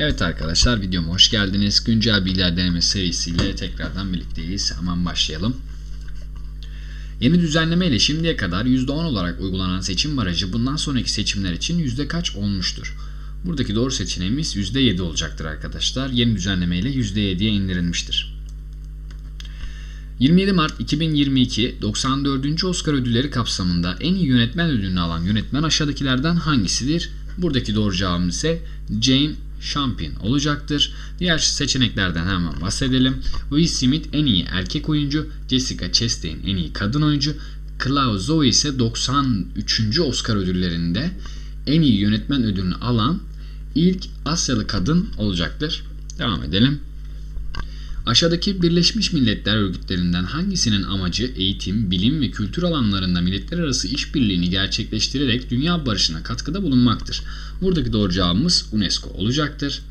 Evet arkadaşlar videoma hoş geldiniz. Güncel bilgiler deneme serisiyle tekrardan birlikteyiz. Hemen başlayalım. Yeni düzenleme ile şimdiye kadar %10 olarak uygulanan seçim barajı bundan sonraki seçimler için yüzde kaç olmuştur? Buradaki doğru seçeneğimiz %7 olacaktır arkadaşlar. Yeni düzenleme ile %7'ye indirilmiştir. 27 Mart 2022 94. Oscar ödülleri kapsamında en iyi yönetmen ödülünü alan yönetmen aşağıdakilerden hangisidir? Buradaki doğru cevabımız ise Jane Champion olacaktır. Diğer seçeneklerden hemen bahsedelim. Will Smith en iyi erkek oyuncu, Jessica Chastain en iyi kadın oyuncu, Chloe Zhao ise 93. Oscar ödüllerinde en iyi yönetmen ödülünü alan ilk Asyalı kadın olacaktır. Devam edelim. Aşağıdaki Birleşmiş Milletler örgütlerinden hangisinin amacı eğitim, bilim ve kültür alanlarında milletler arası işbirliğini gerçekleştirerek dünya barışına katkıda bulunmaktır? Buradaki doğru cevabımız UNESCO olacaktır.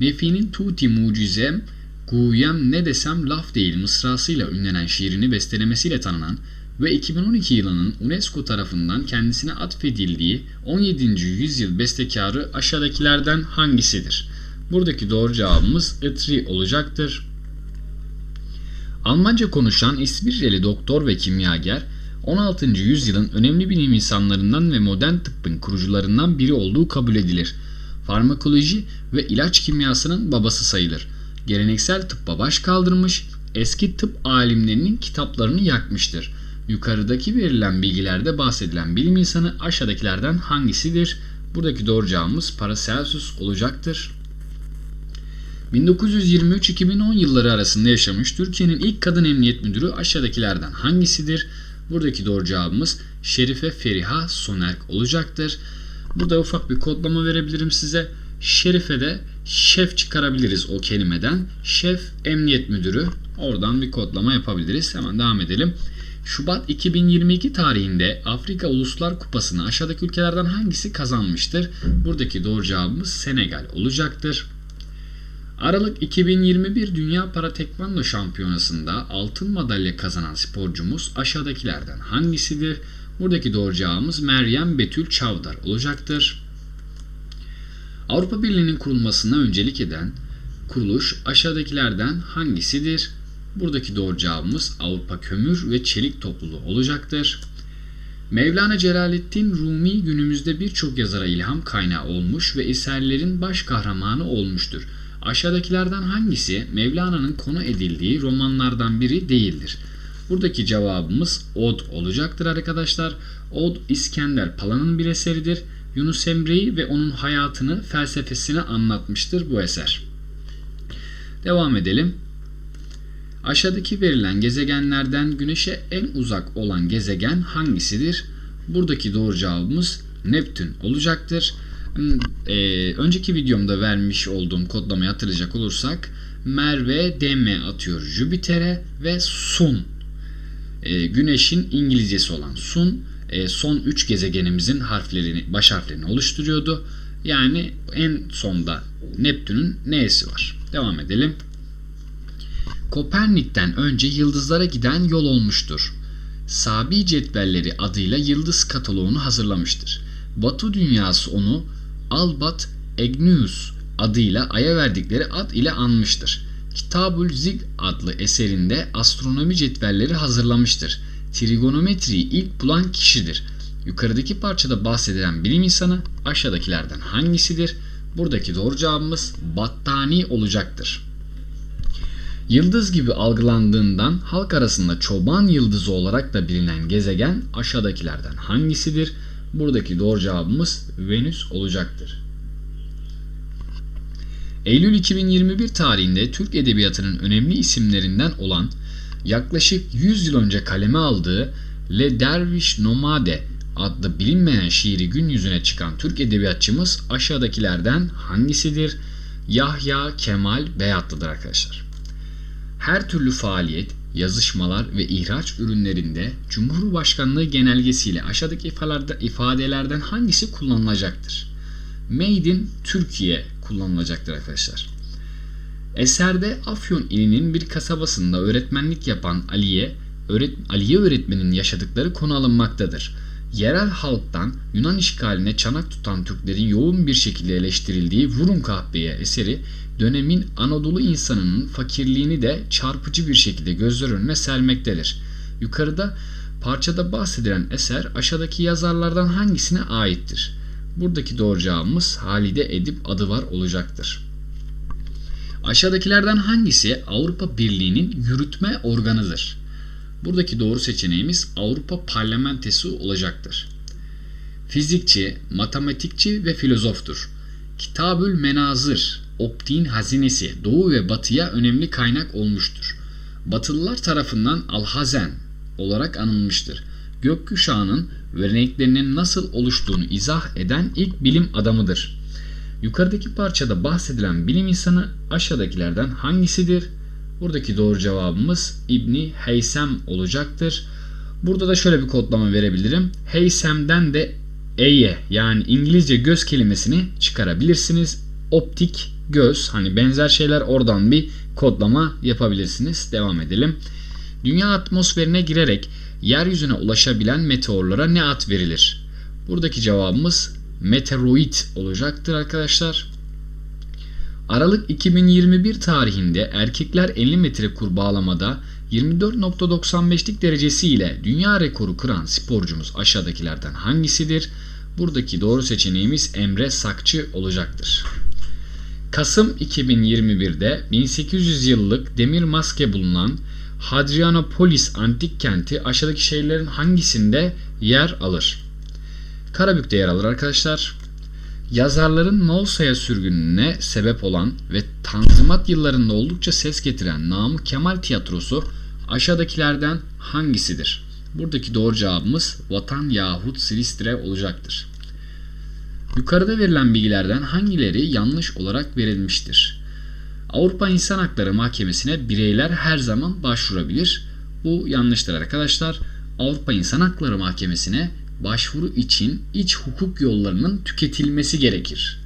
Nefi'nin Tuti Mucizem, Guyem ne desem laf değil mısrasıyla ünlenen şiirini bestelemesiyle tanınan ve 2012 yılının UNESCO tarafından kendisine atfedildiği 17. yüzyıl bestekarı aşağıdakilerden hangisidir? Buradaki doğru cevabımız Itri olacaktır. Almanca konuşan İsviçreli doktor ve kimyager 16. yüzyılın önemli bilim insanlarından ve modern tıbbın kurucularından biri olduğu kabul edilir. Farmakoloji ve ilaç kimyasının babası sayılır. Geleneksel tıbba baş kaldırmış, eski tıp alimlerinin kitaplarını yakmıştır. Yukarıdaki verilen bilgilerde bahsedilen bilim insanı aşağıdakilerden hangisidir? Buradaki doğru cevabımız Paracelsus olacaktır. 1923-2010 yılları arasında yaşamış Türkiye'nin ilk kadın emniyet müdürü aşağıdakilerden hangisidir? Buradaki doğru cevabımız Şerife Feriha Sonerk olacaktır. Burada ufak bir kodlama verebilirim size. Şerife de şef çıkarabiliriz o kelimeden. Şef emniyet müdürü. Oradan bir kodlama yapabiliriz. Hemen devam edelim. Şubat 2022 tarihinde Afrika Uluslar Kupası'nı aşağıdaki ülkelerden hangisi kazanmıştır? Buradaki doğru cevabımız Senegal olacaktır. Aralık 2021 Dünya Para Tekvando Şampiyonası'nda altın madalya kazanan sporcumuz aşağıdakilerden hangisidir? Buradaki doğru cevabımız Meryem Betül Çavdar olacaktır. Avrupa Birliği'nin kurulmasına öncelik eden kuruluş aşağıdakilerden hangisidir? Buradaki doğru cevabımız Avrupa Kömür ve Çelik Topluluğu olacaktır. Mevlana Celaleddin Rumi günümüzde birçok yazara ilham kaynağı olmuş ve eserlerin baş kahramanı olmuştur. Aşağıdakilerden hangisi Mevlana'nın konu edildiği romanlardan biri değildir? Buradaki cevabımız Od olacaktır arkadaşlar. Od İskender Pala'nın bir eseridir. Yunus Emre'yi ve onun hayatını, felsefesini anlatmıştır bu eser. Devam edelim. Aşağıdaki verilen gezegenlerden Güneş'e en uzak olan gezegen hangisidir? Buradaki doğru cevabımız Neptün olacaktır. Ee, önceki videomda vermiş olduğum kodlamayı hatırlayacak olursak Merve DM atıyor Jüpiter'e ve Sun e, Güneş'in İngilizcesi olan Sun e, son 3 gezegenimizin harflerini baş harflerini oluşturuyordu. Yani en sonda Neptün'ün N'si var. Devam edelim. Kopernik'ten önce yıldızlara giden yol olmuştur. Sabi cetvelleri adıyla yıldız kataloğunu hazırlamıştır. Batı dünyası onu Albat Egnius adıyla aya verdikleri ad ile anmıştır. Kitabül Zig adlı eserinde astronomi cetvelleri hazırlamıştır. Trigonometriyi ilk bulan kişidir. Yukarıdaki parçada bahsedilen bilim insanı aşağıdakilerden hangisidir? Buradaki doğru cevabımız Battani olacaktır. Yıldız gibi algılandığından halk arasında çoban yıldızı olarak da bilinen gezegen aşağıdakilerden hangisidir? Buradaki doğru cevabımız Venüs olacaktır. Eylül 2021 tarihinde Türk Edebiyatı'nın önemli isimlerinden olan yaklaşık 100 yıl önce kaleme aldığı Le Derviş Nomade adlı bilinmeyen şiiri gün yüzüne çıkan Türk edebiyatçımız aşağıdakilerden hangisidir? Yahya Kemal Beyatlı'dır arkadaşlar. Her türlü faaliyet, yazışmalar ve ihraç ürünlerinde Cumhurbaşkanlığı genelgesiyle aşağıdaki ifadelerden hangisi kullanılacaktır? Made in Türkiye kullanılacaktır arkadaşlar. Eserde Afyon ilinin bir kasabasında öğretmenlik yapan Aliye, öğret Aliye öğretmenin yaşadıkları konu alınmaktadır. yerel halktan Yunan işgaline çanak tutan Türklerin yoğun bir şekilde eleştirildiği Vurun Kahpeye eseri dönemin Anadolu insanının fakirliğini de çarpıcı bir şekilde gözler önüne sermektedir. Yukarıda parçada bahsedilen eser aşağıdaki yazarlardan hangisine aittir? Buradaki doğru cevabımız Halide Edip adı var olacaktır. Aşağıdakilerden hangisi Avrupa Birliği'nin yürütme organıdır? Buradaki doğru seçeneğimiz Avrupa Parlamentosu olacaktır. Fizikçi, matematikçi ve filozoftur. Kitabül Menazır, optiğin hazinesi Doğu ve Batı'ya önemli kaynak olmuştur. Batılılar tarafından Alhazen olarak anılmıştır. Gökkuşağının ve renklerinin nasıl oluştuğunu izah eden ilk bilim adamıdır. Yukarıdaki parçada bahsedilen bilim insanı aşağıdakilerden hangisidir? Buradaki doğru cevabımız İbni Heysem olacaktır. Burada da şöyle bir kodlama verebilirim. Heysem'den de Eye yani İngilizce göz kelimesini çıkarabilirsiniz. Optik göz hani benzer şeyler oradan bir kodlama yapabilirsiniz. Devam edelim. Dünya atmosferine girerek yeryüzüne ulaşabilen meteorlara ne ad verilir? Buradaki cevabımız meteoroid olacaktır arkadaşlar. Aralık 2021 tarihinde erkekler 50 metre kurbağalamada 24.95'lik derecesi ile dünya rekoru kıran sporcumuz aşağıdakilerden hangisidir? Buradaki doğru seçeneğimiz Emre Sakçı olacaktır. Kasım 2021'de 1800 yıllık demir maske bulunan Hadrianopolis antik kenti aşağıdaki şehirlerin hangisinde yer alır? Karabük'te yer alır arkadaşlar. Yazarların Molsa'ya sürgününe sebep olan ve Tanzimat yıllarında oldukça ses getiren Namık Kemal Tiyatrosu aşağıdakilerden hangisidir? Buradaki doğru cevabımız Vatan yahut Silistre olacaktır. Yukarıda verilen bilgilerden hangileri yanlış olarak verilmiştir? Avrupa İnsan Hakları Mahkemesi'ne bireyler her zaman başvurabilir. Bu yanlıştır arkadaşlar. Avrupa İnsan Hakları Mahkemesi'ne başvuru için iç hukuk yollarının tüketilmesi gerekir.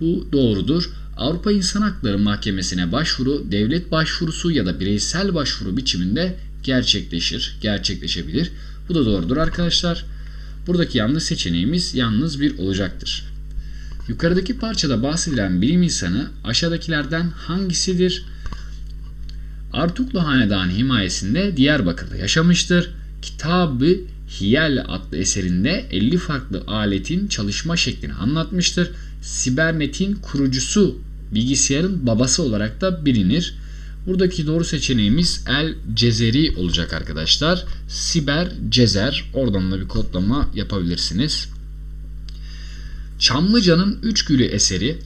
Bu doğrudur. Avrupa İnsan Hakları Mahkemesi'ne başvuru devlet başvurusu ya da bireysel başvuru biçiminde gerçekleşir, gerçekleşebilir. Bu da doğrudur arkadaşlar. Buradaki yanlış seçeneğimiz yalnız bir olacaktır. Yukarıdaki parçada bahsedilen bilim insanı aşağıdakilerden hangisidir? Artuklu Hanedanı himayesinde Diyarbakır'da yaşamıştır. Kitabı Hiyel adlı eserinde 50 farklı aletin çalışma şeklini anlatmıştır. Sibernet'in kurucusu, bilgisayarın babası olarak da bilinir. Buradaki doğru seçeneğimiz El Cezeri olacak arkadaşlar. Siber Cezer. Oradan da bir kodlama yapabilirsiniz. Çamlıca'nın Üç Gülü eseri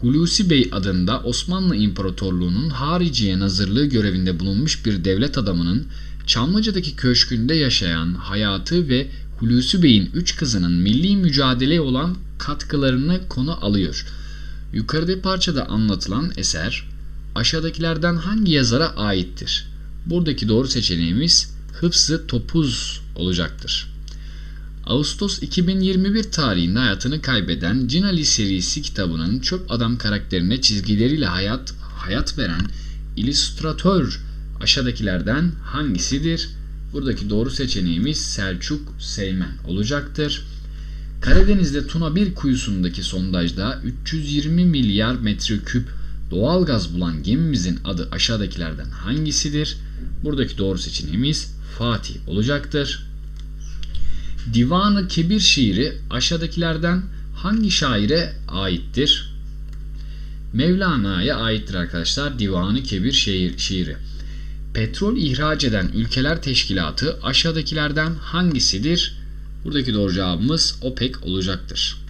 Hulusi Bey adında Osmanlı İmparatorluğu'nun hariciye nazırlığı görevinde bulunmuş bir devlet adamının Çamlıca'daki köşkünde yaşayan hayatı ve Hulusi Bey'in üç kızının milli mücadeleye olan katkılarını konu alıyor. Yukarıda parçada anlatılan eser aşağıdakilerden hangi yazara aittir? Buradaki doğru seçeneğimiz Hıfzı Topuz olacaktır. Ağustos 2021 tarihinde hayatını kaybeden Cinali serisi kitabının çöp adam karakterine çizgileriyle hayat hayat veren illüstratör aşağıdakilerden hangisidir? Buradaki doğru seçeneğimiz Selçuk Seymen olacaktır. Karadeniz'de Tuna 1 kuyusundaki sondajda 320 milyar metreküp doğal gaz bulan gemimizin adı aşağıdakilerden hangisidir? Buradaki doğru seçeneğimiz Fatih olacaktır. Divanı Kebir şiiri aşağıdakilerden hangi şaire aittir? Mevlana'ya aittir arkadaşlar Divanı Kebir şiir, şiiri. Petrol ihraç eden ülkeler teşkilatı aşağıdakilerden hangisidir? Buradaki doğru cevabımız OPEC olacaktır.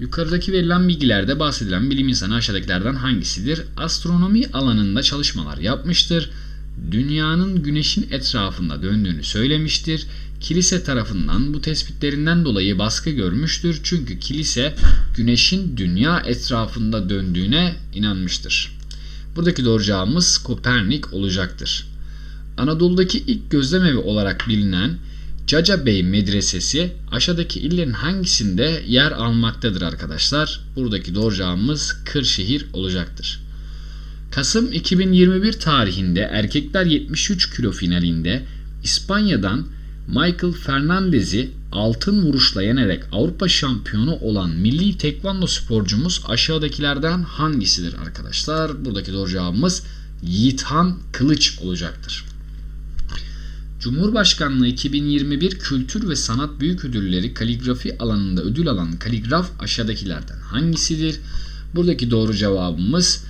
Yukarıdaki verilen bilgilerde bahsedilen bilim insanı aşağıdakilerden hangisidir? Astronomi alanında çalışmalar yapmıştır. Dünyanın güneşin etrafında döndüğünü söylemiştir. Kilise tarafından bu tespitlerinden dolayı baskı görmüştür. Çünkü kilise güneşin dünya etrafında döndüğüne inanmıştır. Buradaki doğru cevabımız Kopernik olacaktır. Anadolu'daki ilk gözlemevi olarak bilinen Caca Bey Medresesi aşağıdaki illerin hangisinde yer almaktadır arkadaşlar? Buradaki doğru cevabımız Kırşehir olacaktır. Kasım 2021 tarihinde erkekler 73 kilo finalinde İspanya'dan Michael Fernandez'i altın vuruşla yenerek Avrupa şampiyonu olan milli tekvando sporcumuz aşağıdakilerden hangisidir arkadaşlar? Buradaki doğru cevabımız Yiğithan Kılıç olacaktır. Cumhurbaşkanlığı 2021 Kültür ve Sanat Büyük Ödülleri kaligrafi alanında ödül alan kaligraf aşağıdakilerden hangisidir? Buradaki doğru cevabımız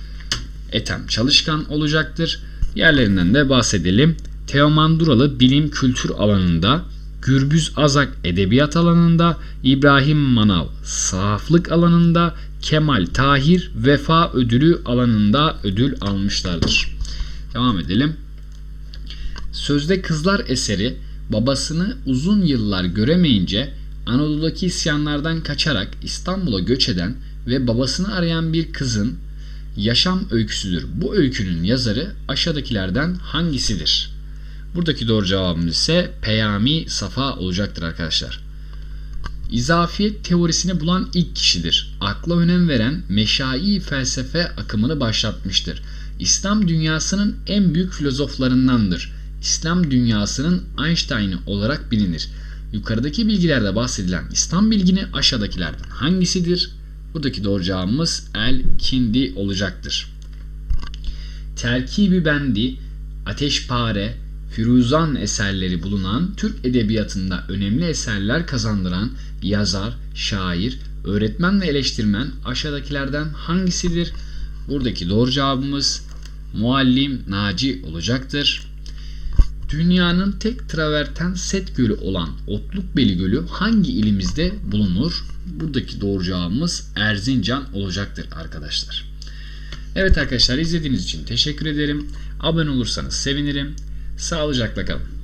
Ethem Çalışkan olacaktır. Yerlerinden de bahsedelim. Teoman Duralı bilim kültür alanında, Gürbüz Azak edebiyat alanında, İbrahim Manav sahaflık alanında, Kemal Tahir vefa ödülü alanında ödül almışlardır. Devam edelim. Sözde Kızlar eseri babasını uzun yıllar göremeyince Anadolu'daki isyanlardan kaçarak İstanbul'a göç eden ve babasını arayan bir kızın yaşam öyküsüdür. Bu öykünün yazarı aşağıdakilerden hangisidir? Buradaki doğru cevabımız ise Peyami Safa olacaktır arkadaşlar. İzafiyet teorisini bulan ilk kişidir. Akla önem veren meşai felsefe akımını başlatmıştır. İslam dünyasının en büyük filozoflarındandır. İslam dünyasının Einstein'ı olarak bilinir. Yukarıdaki bilgilerde bahsedilen İslam bilgini aşağıdakilerden hangisidir? Buradaki doğru cevabımız El Kindi olacaktır. Terkibi Bendi, Ateşpare, Firuzan eserleri bulunan Türk edebiyatında önemli eserler kazandıran yazar, şair, öğretmen ve eleştirmen aşağıdakilerden hangisidir? Buradaki doğru cevabımız Muallim Naci olacaktır. Dünyanın tek traverten set gölü olan Otlukbeli Gölü hangi ilimizde bulunur? Buradaki doğru cevabımız Erzincan olacaktır arkadaşlar. Evet arkadaşlar izlediğiniz için teşekkür ederim. Abone olursanız sevinirim. Sağlıcakla kalın.